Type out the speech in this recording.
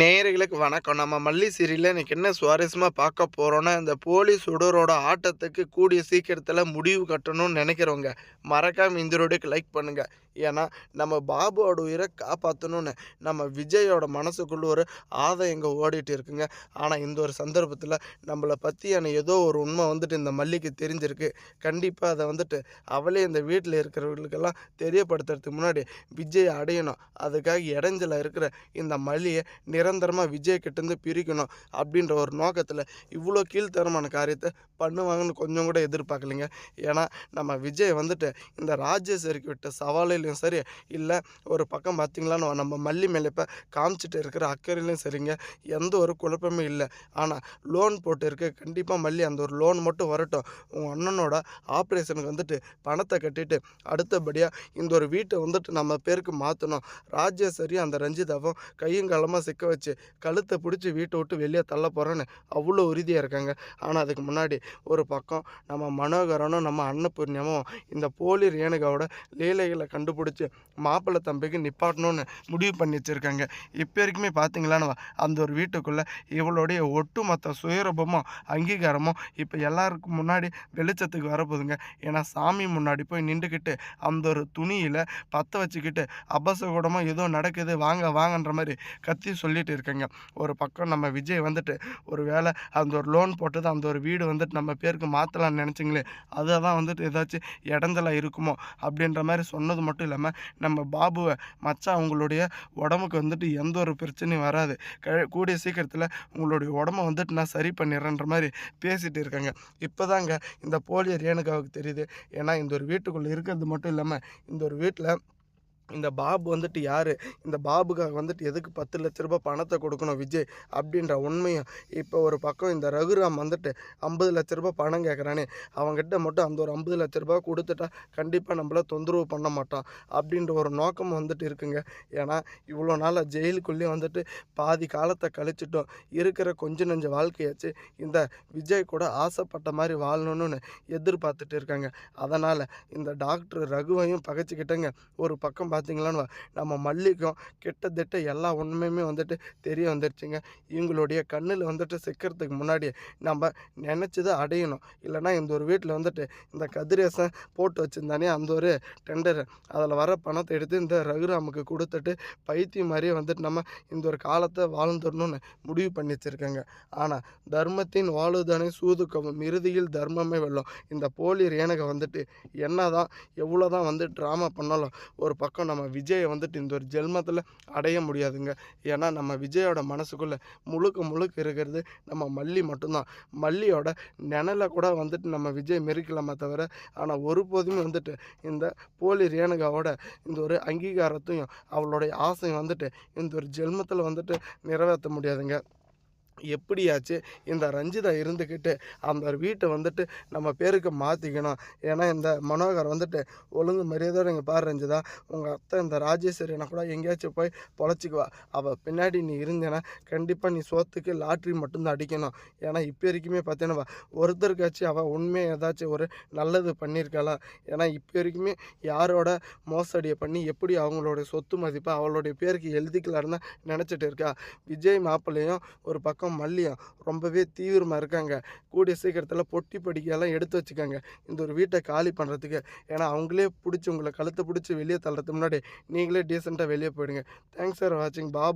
நேயர்களுக்கு வணக்கம். நம்ம மல்லி சீரியலில் இன்றைக்கி என்ன சுவாரஸ்யமாக பார்க்க போகிறோன்னா இந்த போலீஸ் உடரோட ஆட்டத்துக்கு கூடிய சீக்கிரத்தில் முடிவு கட்டணும்னு நினைக்கிறவங்க மறக்காம இந்த ரோடுக்கு லைக் பண்ணுங்கள் ஏன்னா நம்ம பாபுவோட உயிரை காப்பாற்றணும்னு நம்ம விஜயோட மனசுக்குள்ள ஒரு ஆதம் இங்கே ஓடிட்டு இருக்குங்க. ஆனால் இந்த ஒரு சந்தர்ப்பத்தில் நம்மளை பற்றியான ஏதோ ஒரு உண்மை வந்துட்டு இந்த மல்லிக்கு தெரிஞ்சிருக்கு. கண்டிப்பாக அதை வந்துட்டு அவளே இந்த வீட்டில் இருக்கிறவர்களுக்கெல்லாம் தெரியப்படுத்துறதுக்கு முன்னாடி விஜய் அடையணும். அதுக்காக இடைஞ்சல இருக்கிற இந்த மல்லியை நிரந்தரமாக விஜய் கிட்டேருந்து பிரிக்கணும் அப்படின்ற ஒரு நோக்கத்தில் இவ்வளோ கீழ்த்தரமான காரியத்தை பண்ணுவாங்கன்னு கொஞ்சம் கூட எதிர்பார்க்கலைங்க. ஏன்னா நம்ம விஜய் வந்துட்டு இந்த ராஜேஸ்வரிக்கு விட்ட சவாலையிலையும் சரி இல்லை ஒரு பக்கம் பார்த்திங்களான்னு நம்ம மல்லி மேலே இப்போ காமிச்சிட்டு இருக்கிற அக்கறையிலையும் சரிங்க. எந்த ஒரு குழப்பமே இல்லை. ஆனால் லோன் போட்டு இருக்க கண்டிப்பாக மல்லி அந்த ஒரு லோன் மட்டும் வரட்டும். உங்கள் அண்ணனோட ஆப்ரேஷனுக்கு வந்துட்டு பணத்தை கட்டிட்டு அடுத்தபடியாக இந்த ஒரு வீட்டை வந்துட்டு நம்ம பேருக்கு மாற்றணும் ராஜேஸ்வரி அந்த ரஞ்சிதாவும் கையும் காலமாக சிக்க வச்சு கழுத்தை பிடிச்சி வீட்டை விட்டு வெளியே தள்ள போகிறேன்னு அவ்வளோ உறுதியாக இருக்காங்க. ஆனால் அதுக்கு முன்னாடி ஒரு பக்கம் நம்ம மனோகரனும் நம்ம அன்னபூர்ணியமும் இந்த போலி ரேணுகாவோட லீலைகளை கண்டுபிடிச்சி மாப்பிள்ளை தம்பிக்கு நிப்பாட்டணும்னு முடிவு பண்ணி வச்சுருக்காங்க. இப்போ வரைக்குமே பார்த்தீங்களான்னு அந்த ஒரு வீட்டுக்குள்ளே இவளுடைய ஒட்டுமொத்த சுயரூபமும் அங்கீகாரமும் இப்போ எல்லாருக்கும் முன்னாடி வெளிச்சத்துக்கு வரப்போகுதுங்க. ஏன்னா சாமி முன்னாடி போய் நின்றுக்கிட்டு அந்த ஒரு துணியில் பற்ற வச்சுக்கிட்டு அபசகுடமாக ஏதோ நடக்குது வாங்க வாங்கன்ற மாதிரி கத்தி சொல்லி சொல்லிட்டு இருக்கேங்க. ஒரு பக்கம் நம்ம விஜய் வந்துட்டு ஒரு வேளை அந்த ஒரு லோன் போட்டது அந்த ஒரு வீடு வந்துட்டு நம்ம பேருக்கு மாற்றலாம்னு நினச்சிங்களே அதை தான் வந்துட்டு ஏதாச்சும் இடஞ்சலாக இருக்குமோ அப்படின்ற மாதிரி சொன்னது மட்டும் இல்லாமல் நம்ம பாபுவை மச்சான் உங்களுடைய உடம்புக்கு வந்துட்டு எந்த ஒரு பிரச்சனையும் வராது. க கூடிய சீக்கிரத்தில் உங்களுடைய உடம்ப வந்துட்டு நான் சரி பண்ணிடுறேன்ற மாதிரி பேசிகிட்டு இருக்காங்க. இப்போ தாங்க இந்த போலியர் ரேணுகாவுக்கு தெரியுது. ஏன்னா இந்த ஒரு வீட்டுக்குள்ளே இருக்கிறது மட்டும் இல்லாமல் இந்த ஒரு வீட்டில் இந்த பாபு வந்துட்டு யார்? இந்த பாபுக்காக வந்துட்டு எதுக்கு பத்து லட்ச ரூபாய் பணத்தை கொடுக்கணும் விஜய் அப்படின்ற உண்மையும் இப்போ ஒரு பக்கம் இந்த ரகுராம் வந்துட்டு ஐம்பது லட்ச ரூபாய் பணம் கேட்குறானே அவங்ககிட்ட மட்டும் அந்த ஒரு ஐம்பது லட்ச ரூபாய் கொடுத்துட்டா கண்டிப்பாக நம்மள தொந்தரவு பண்ண மாட்டான் அப்படின்ற ஒரு நோக்கம் வந்துட்டு இருக்குங்க. ஏன்னா இவ்வளோ நாளாக ஜெயிலுக்குள்ளேயே வந்துட்டு பாதி காலத்தை கழிச்சிட்டோம். இருக்கிற கொஞ்ச நஞ்ச வாழ்க்கையாச்சு. இந்த விஜய் கூட ஆசைப்பட்ட மாதிரி வாழணும்னு எதிர்பார்த்துட்டு இருக்காங்க. அதனால் இந்த டாக்டர் ரகுவையும் பகைச்சிக்கிட்டங்க. ஒரு பக்கம் பார்த்தீங்களான்னு நம்ம மல்லிக்கும் கிட்டத்தட்ட எல்லா உண்மையுமே வந்துட்டு தெரிய வந்துருச்சுங்க. இவங்களுடைய கண்ணில் வந்துட்டு சிக்கிறதுக்கு முன்னாடி நம்ம நினச்சதை அடையணும். இல்லைனா இந்த ஒரு வீட்டில் வந்துட்டு இந்த கதிரேசன் போட்டு வச்சுருந்தானே அந்த ஒரு டெண்டர் அதில் வர பணத்தை எடுத்து இந்த ரகுராமுக்கு கொடுத்துட்டு பைத்தியம் மாதிரியே வந்துட்டு நம்ம இந்த ஒரு காலத்தை வாழ்ந்துடணும்னு முடிவு பண்ணி வச்சுருக்கேங்க ஆனால் தர்மத்தின் வாழுதானே சூதுக்கவும் இறுதியில் தர்மமே வெல்லும். இந்த போலி ரேனகை வந்துட்டு என்ன தான் எவ்வளோ தான் வந்து ட்ராமா பண்ணாலும் ஒரு பக்கம் நம்ம விஜயை வந்துட்டு இந்த ஒரு ஜென்மத்தில் அடைய முடியாதுங்க. ஏன்னா நம்ம விஜயோட மனசுக்குள்ளே முழுக்க முழுக்க இருக்கிறது நம்ம மல்லி மட்டும்தான். மல்லியோட நிழலை கூட வந்துட்டு நம்ம விஜய் மெரிக்கலாமே தவிர ஆனால் ஒருபோதுமே வந்துட்டு இந்த போலி ரேணுகாவோட இந்த ஒரு அங்கீகாரத்தையும் அவளுடைய ஆசையும் வந்துட்டு இந்த ஒரு ஜென்மத்தில் வந்துட்டு நிறைவேற்ற முடியாதுங்க. எப்படியாச்சு இந்த ரஞ்சிதா இருந்துக்கிட்டு அந்த வீட்டை வந்துட்டு நம்ம பேருக்கு மாற்றிக்கணும் ஏன்னா இந்த மனோகர் வந்துட்டு ஒழுங்கு மரியாதையோட இங்கே பாரு ரஞ்சிதா. உங்கள் அத்தை இந்த ராஜேஸ்வரினா கூட எங்கேயாச்சும் போய் பொழைச்சிக்குவா. அவள் பின்னாடி நீ இருந்தேன்னா கண்டிப்பாக நீ சோத்துக்கு லாட்ரி மட்டும்தான் அடிக்கணும். ஏன்னா இப்போ வரைக்குமே பார்த்தீங்கன்னா ஒருத்தருக்காச்சும் அவள் உண்மையை ஏதாச்சும் ஒரு நல்லது பண்ணியிருக்கலாம் ஏன்னா இப்போ வரைக்குமே யாரோட மோசடியை பண்ணி எப்படி அவங்களோட சொத்து மதிப்பை அவளுடைய பேருக்கு எழுதிக்கலான்னு நினச்சிட்டு இருக்கா? விஜய் மாப்பிள்ளையும் ஒரு பக்கம் பக்கம் மல்லியும் ரொம்பவே தீவிரமாக இருக்காங்க. கூடிய சீக்கிரத்தில் பொட்டி படிக்கையெல்லாம் எடுத்து வச்சுக்கோங்க. இந்த ஒரு வீட்டை காலி பண்ணுறதுக்கு ஏன்னா அவங்களே பிடிச்சி உங்களை கழுத்தை பிடிச்சி வெளியே தள்ளுறதுக்கு முன்னாடி நீங்களே டீசெண்டாக வெளியே போயிடுங்க. தேங்க்ஸ் ஃபார் வாட்சிங் பாபு